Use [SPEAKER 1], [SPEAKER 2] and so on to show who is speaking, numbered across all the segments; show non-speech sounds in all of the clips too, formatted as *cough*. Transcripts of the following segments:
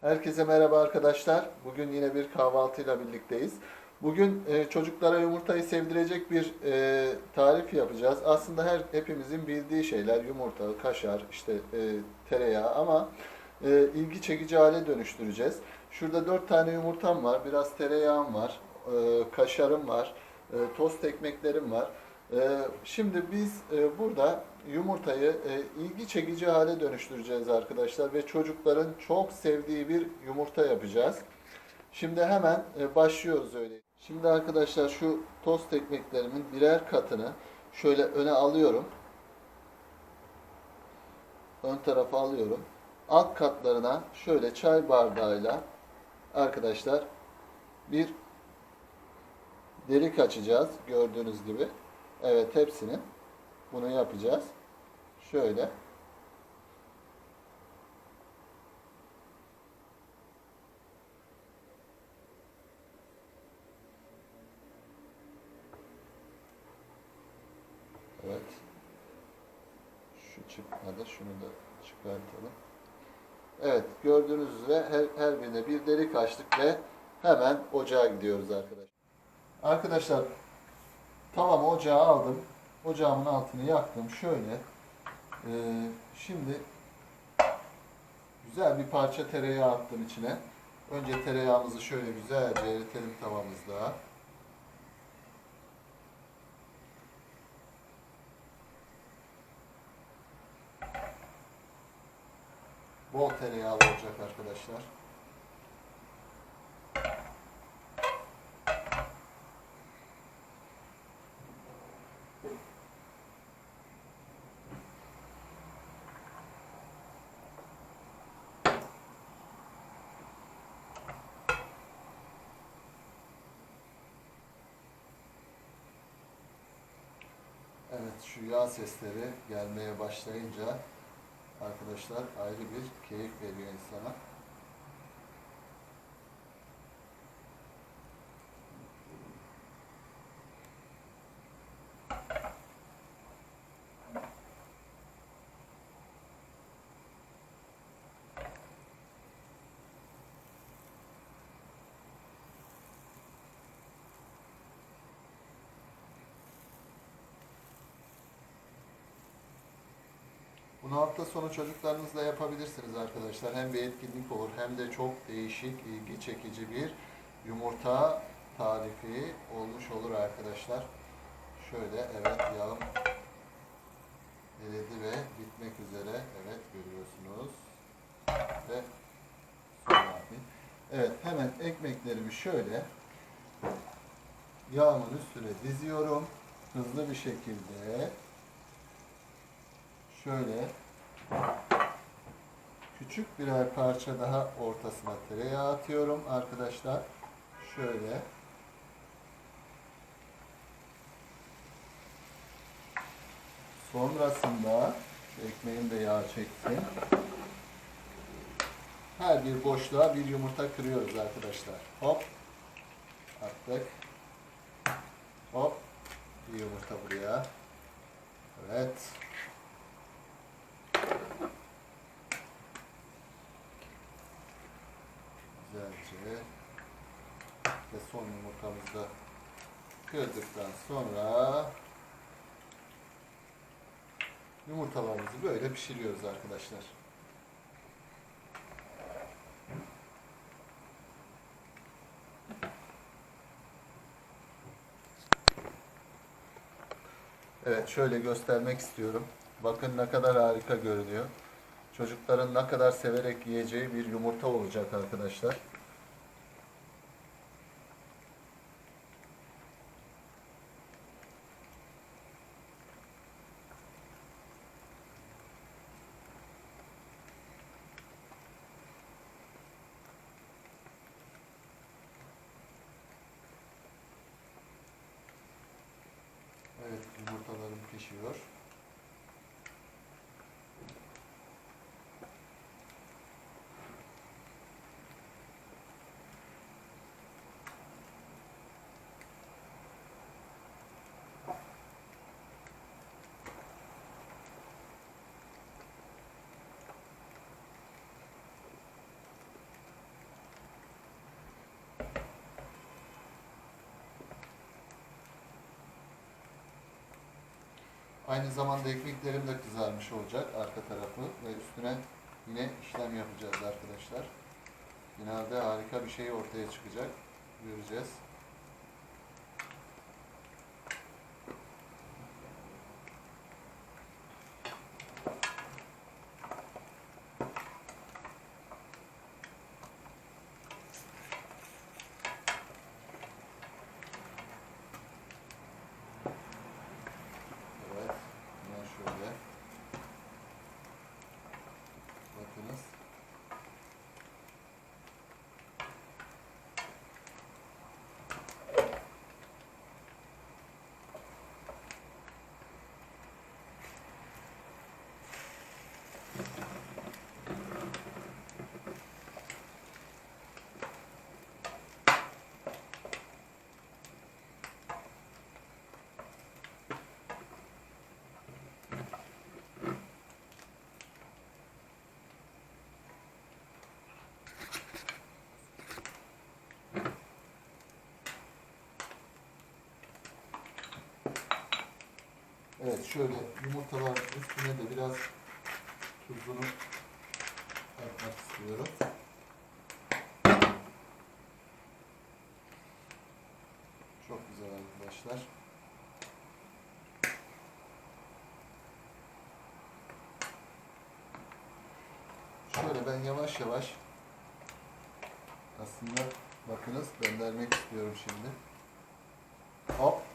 [SPEAKER 1] Herkese merhaba arkadaşlar. Bugün yine bir kahvaltıyla birlikteyiz. Bugün e, çocuklara yumurtayı sevdirecek bir e, tarif yapacağız. Aslında her hepimizin bildiği şeyler yumurta, kaşar, işte e, tereyağı ama e, ilgi çekici hale dönüştüreceğiz. Şurada dört tane yumurtam var, biraz tereyağım var, e, kaşarım var, e, tost ekmeklerim var. E, şimdi biz e, burada yumurtayı e, ilgi çekici hale dönüştüreceğiz arkadaşlar ve çocukların çok sevdiği bir yumurta yapacağız. Şimdi hemen e, başlıyoruz öyle. Şimdi arkadaşlar şu tost ekmeklerimin birer katını şöyle öne alıyorum. Ön tarafa alıyorum. Alt katlarına şöyle çay bardağıyla arkadaşlar bir delik açacağız gördüğünüz gibi. Evet hepsini bunu yapacağız. Şöyle. Evet. Şu çıkmadı. Şunu da çıkartalım. Evet. Gördüğünüz üzere her, her birine bir delik açtık ve hemen ocağa gidiyoruz arkadaşlar. Arkadaşlar tavamı ocağa aldım. Ocağımın altını yaktım. Şöyle. Ee, şimdi güzel bir parça tereyağı attım içine. Önce tereyağımızı şöyle güzelce eritelim tavamızda. Bol tereyağlı olacak arkadaşlar. Evet şu yağ sesleri gelmeye başlayınca arkadaşlar ayrı bir keyif veriyor insana. Bunu hafta sonu çocuklarınızla yapabilirsiniz arkadaşlar. Hem bir etkinlik olur hem de çok değişik, ilgi çekici bir yumurta tarifi olmuş olur arkadaşlar. Şöyle evet yağım eridi ve bitmek üzere. Evet görüyorsunuz. Ve. Evet hemen ekmeklerimi şöyle yağımın üstüne diziyorum. Hızlı bir şekilde şöyle küçük birer parça daha ortasına tereyağı atıyorum arkadaşlar. Şöyle sonrasında şu ekmeğim de yağ çeksin. Her bir boşluğa bir yumurta kırıyoruz arkadaşlar. Hop attık. Hop bir yumurta buraya. Evet. Güzelce ve son yumurtamızı da kırdıktan sonra yumurtalarımızı böyle pişiriyoruz arkadaşlar. Evet şöyle göstermek istiyorum. Bakın ne kadar harika görünüyor. Çocukların ne kadar severek yiyeceği bir yumurta olacak arkadaşlar. Evet yumurtalarım Aynı zamanda ekmeklerim de kızarmış olacak arka tarafı ve üstüne yine işlem yapacağız arkadaşlar. Finalde harika bir şey ortaya çıkacak. Göreceğiz. Evet. Hemen şöyle. Bakınız. Evet şöyle yumurtaların üstüne de biraz tuzunu atmak istiyorum. Çok güzel arkadaşlar. Şöyle ben yavaş yavaş aslında bakınız göndermek istiyorum şimdi. Hop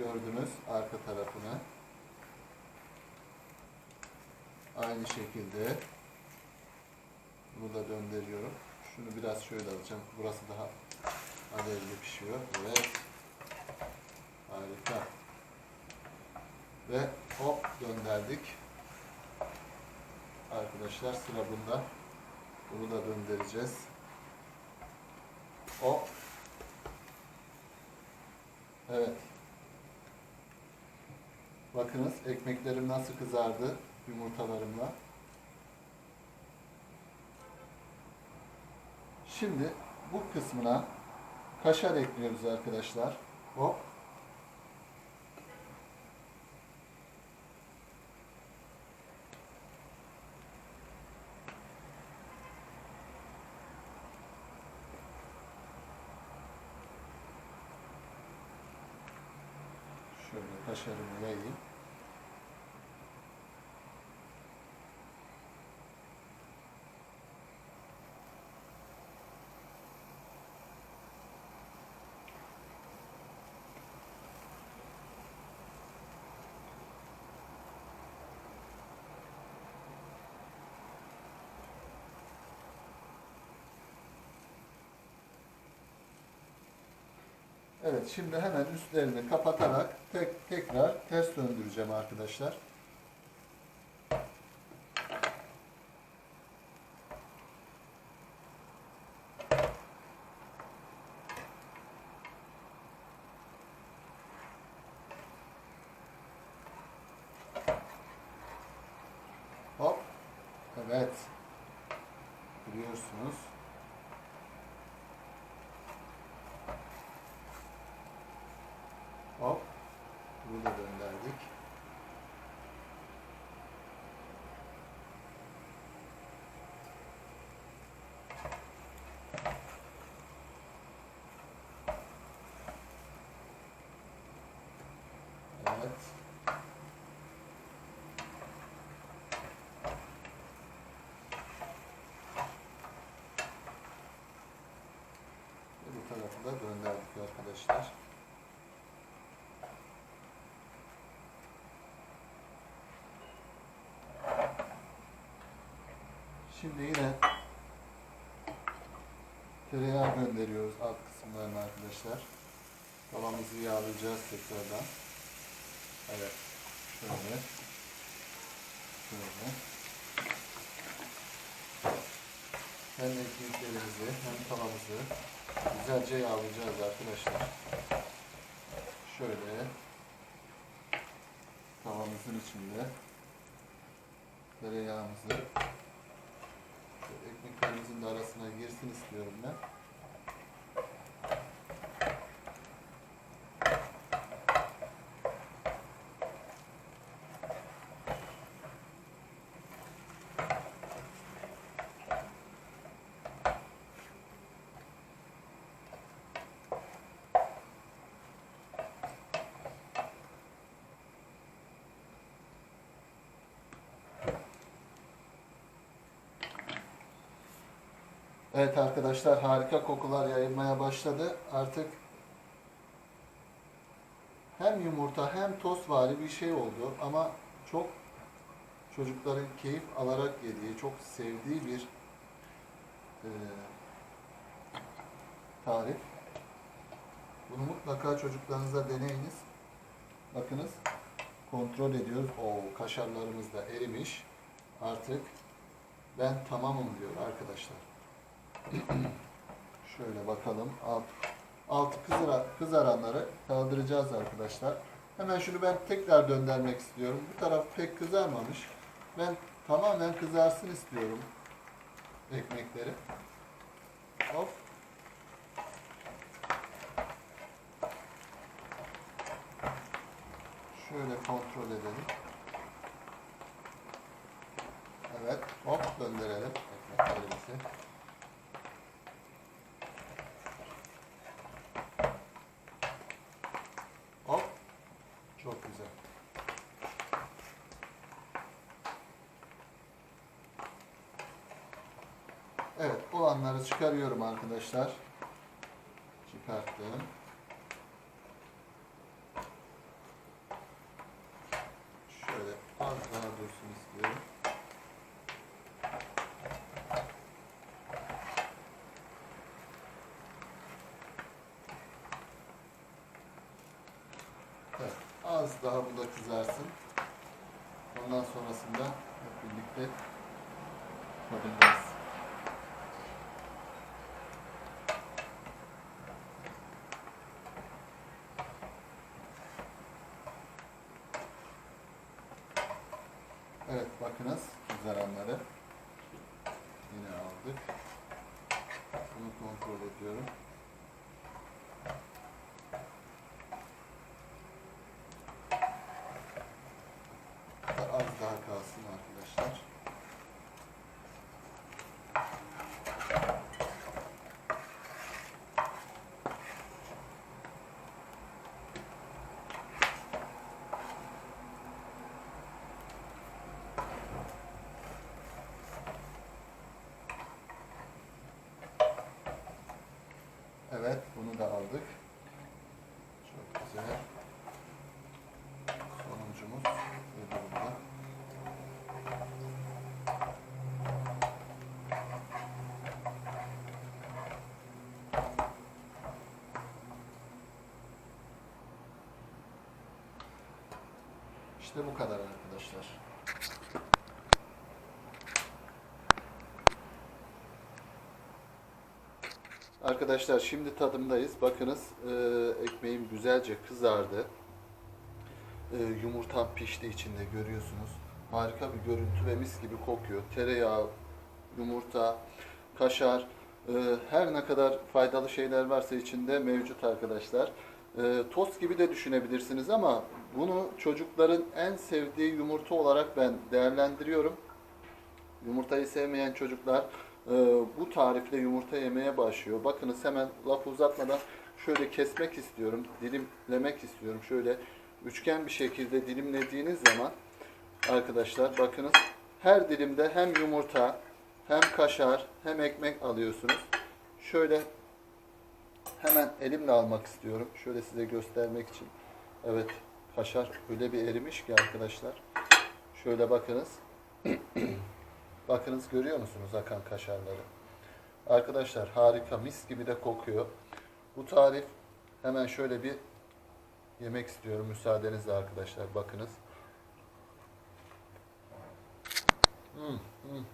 [SPEAKER 1] gördünüz arka tarafını. Aynı şekilde bunu da döndürüyorum. Şunu biraz şöyle alacağım. Burası daha alevli pişiyor. Evet. Harika. Ve hop gönderdik. Arkadaşlar sıra bunda. Bunu da döndüreceğiz. Hop. Evet. Bakınız ekmeklerim nasıl kızardı yumurtalarımla. Şimdi bu kısmına kaşar ekliyoruz arkadaşlar. Hop. Kaşarımı yayayım. Evet şimdi hemen üstlerini kapatarak tek tekrar ters döndüreceğim arkadaşlar. Hop. Evet. Görüyorsunuz. Hop. Bunu da gönderdik. Evet. Ve bu tarafı da gönderdik arkadaşlar. Şimdi yine tereyağı gönderiyoruz alt kısımlarına arkadaşlar. Tavamızı yağlayacağız tekrardan. Evet. Şöyle. Şöyle. Hem ekmeklerimizi hem tavamızı güzelce yağlayacağız arkadaşlar. Şöyle tavamızın içinde tereyağımızı ekmeklerimizin de arasına girsin istiyorum ben. Evet arkadaşlar harika kokular yayılmaya başladı. Artık hem yumurta hem tostvari bir şey oldu ama çok çocukların keyif alarak yediği, çok sevdiği bir e, tarif. Bunu mutlaka çocuklarınıza deneyiniz. Bakınız kontrol ediyoruz. O kaşarlarımız da erimiş. Artık ben tamamım diyor arkadaşlar. Şöyle bakalım. Alt, altı kızara, kızaranları kaldıracağız arkadaşlar. Hemen şunu ben tekrar döndürmek istiyorum. Bu taraf pek kızarmamış. Ben tamamen kızarsın istiyorum ekmekleri. Hop. Şöyle kontrol edelim. Evet, hop döndürelim ekmeklerimizi. Hop, çok güzel. Evet, olanları çıkarıyorum arkadaşlar. Çıkarttım. Şöyle az daha dursun istiyorum. Az daha bu da kızarsın. Ondan sonrasında hep birlikte tadacağız. Evet bakınız kızaranları yine aldık. Bunu kontrol ediyorum. Da Az daha kalsın arkadaşlar. Evet, bunu da aldık. Çok güzel. Sonuncumuz bu durumda. İşte bu kadar arkadaşlar. Arkadaşlar şimdi tadımdayız. Bakınız e, ekmeğim güzelce kızardı. E, yumurtam pişti içinde görüyorsunuz. Harika bir görüntü ve mis gibi kokuyor. Tereyağı, yumurta, kaşar, e, her ne kadar faydalı şeyler varsa içinde mevcut arkadaşlar. E, tost gibi de düşünebilirsiniz ama bunu çocukların en sevdiği yumurta olarak ben değerlendiriyorum. Yumurtayı sevmeyen çocuklar bu tarifle yumurta yemeye başlıyor. Bakınız hemen lafı uzatmadan şöyle kesmek istiyorum, dilimlemek istiyorum. Şöyle üçgen bir şekilde dilimlediğiniz zaman arkadaşlar bakınız her dilimde hem yumurta hem kaşar hem ekmek alıyorsunuz. Şöyle hemen elimle almak istiyorum. Şöyle size göstermek için. Evet kaşar öyle bir erimiş ki arkadaşlar. Şöyle bakınız. *clears throat* Bakınız görüyor musunuz akan kaşarları? Arkadaşlar harika mis gibi de kokuyor. Bu tarif hemen şöyle bir yemek istiyorum müsaadenizle arkadaşlar bakınız. Hmm, hmm, hmm.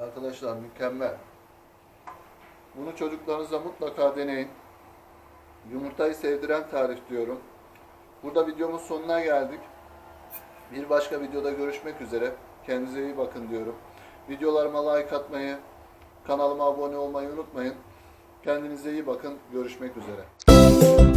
[SPEAKER 1] Arkadaşlar mükemmel. Bunu çocuklarınıza mutlaka deneyin. Yumurtayı sevdiren tarif diyorum. Burada videomuz sonuna geldik. Bir başka videoda görüşmek üzere. Kendinize iyi bakın diyorum. Videolarıma like atmayı, kanalıma abone olmayı unutmayın. Kendinize iyi bakın. Görüşmek üzere.